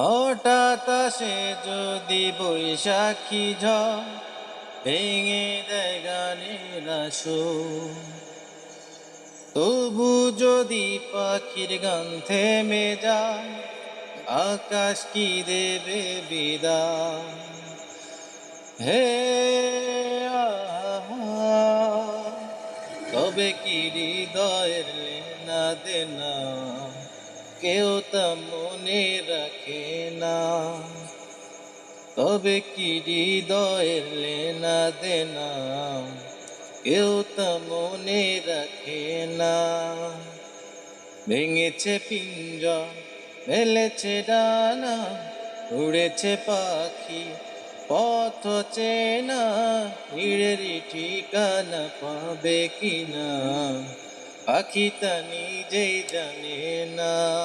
হঠাৎ আসে যদি বৈশাখী ঝড়, ভেঙে দেয় গানের তবু যদি পাখির গান থেমে যায়, আকাশ কি দেবে বিদায়? হে তবে কি হৃদয়ের লেনা দেনা? কেউ তা মনে রাখে না। তবে কি হৃদয়ের লেনা দেনা? কেউ তা মনে রাখে না। ভেঙেছে পিঞ্জর, মেলেছে ডানা, উড়েছে পাখি, পথ চেনা হিড়েরই ঠিকানা পাবে কিনা? পাখি তা নিজেই জানে না।